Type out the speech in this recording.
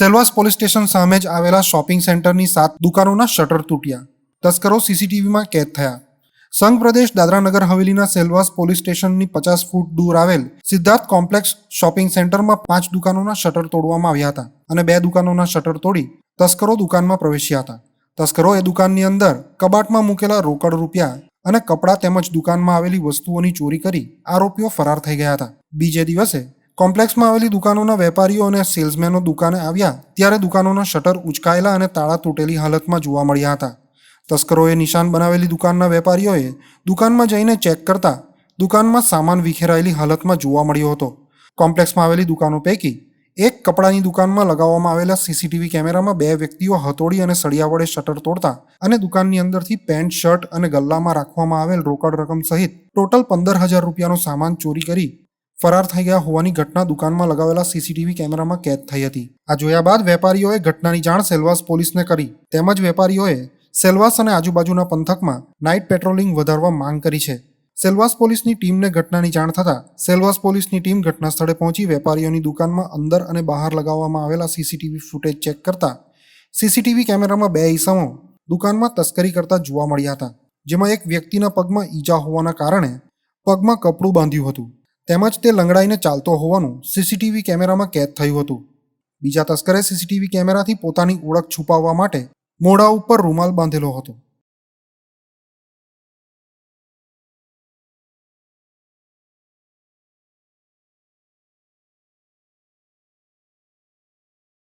Silvassa police station સામે જ આવેલા શોપિંગ સેન્ટરની સાત દુકાનોના શટર તૂટ્યા. તસ્કરો સીસીટીવીમાં કેદ થયા. સંઘ પ્રદેશ દાદરાનગર હવેલીના સેલવાસ પોલીસ સ્ટેશનની પચાસ ફૂટ દૂર આવેલ સિદ્ધાર્થ કોમ્પ્લેક્સ શોપિંગ સેન્ટરમાં પાંચ દુકાનોના શટર તોડવામાં આવ્યા હતા અને બે દુકાનોના શટર તોડી તસ્કરો દુકાનમાં પ્રવેશ્યા હતા. તસ્કરોએ દુકાનની અંદર કબાટમાં મૂકેલા રોકડ રૂપિયા અને કપડાં તેમજ દુકાનમાં આવેલી વસ્તુઓની ચોરી કરી આરોપીઓ ફરાર થઈ ગયા હતા. બીજે દિવસે કોમ્પ્લેક્સમાં આવેલી દુકાનોના વેપારીઓ અને સેલ્સમેનો દુકાને આવ્યા ત્યારે દુકાનોના શટર ઉચકાયેલા અને તાળા તૂટેલી હાલતમાં જોવા મળ્યા હતા. તસ્કરોએ નિશાન બનાવેલી દુકાનના વેપારીઓએ દુકાનમાં જઈને ચેક કરતા દુકાનમાં સામાન વિખેરાયેલી હાલતમાં જોવા મળ્યો હતો. કોમ્પ્લેક્સમાં આવેલી દુકાનો પૈકી એક કપડાની દુકાનમાં લગાવવામાં આવેલા સીસીટીવી કેમેરામાં બે વ્યક્તિઓ હથોડી અને સળિયા વડે શટર તોડતા અને દુકાનની અંદરથી પેન્ટ, શર્ટ અને ગલ્લામાં રાખવામાં આવેલ રોકડ રકમ સહિત ટોટલ પંદર હજાર રૂપિયાનો સામાન ચોરી કરી ફરાર થઈ ગયા હોવાની ઘટના દુકાનમાં લગાવેલા સીસીટીવી કેમેરામાં કેદ થઈ હતી. આ જોયા બાદ વેપારીઓએ ઘટનાની જાણ સેલવાસ પોલીસને કરી. તેમજ વેપારીઓએ સેલવાસ અને આજુબાજુના પંથકમાં નાઇટ પેટ્રોલિંગ વધારવા માંગ કરી છે. સેલવાસ પોલીસની ટીમને ઘટનાની જાણ થતાં સેલવાસ પોલીસની ટીમ ઘટના સ્થળે પહોંચી વેપારીઓની દુકાનમાં અંદર અને બહાર લગાવવામાં આવેલા સીસીટીવી ફૂટેજ ચેક કરતા સીસીટીવી કેમેરામાં બે ઈસમો દુકાનમાં તસ્કરી કરતા જોવા મળ્યા હતા, જેમાં એક વ્યક્તિના પગમાં ઈજા હોવાના કારણે પગમાં કપડું બાંધ્યું હતું. તેમજ તે લંગડાઈને ચાલતો હોવાનું સીસીટીવી કેમેરામાં કેદ થયું હતું. બીજા તસ્કરે સીસીટીવી કેમેરાથી પોતાની ઓળખ છુપાવવા માટે મોઢા ઉપર રૂમાલ બાંધેલો હતો.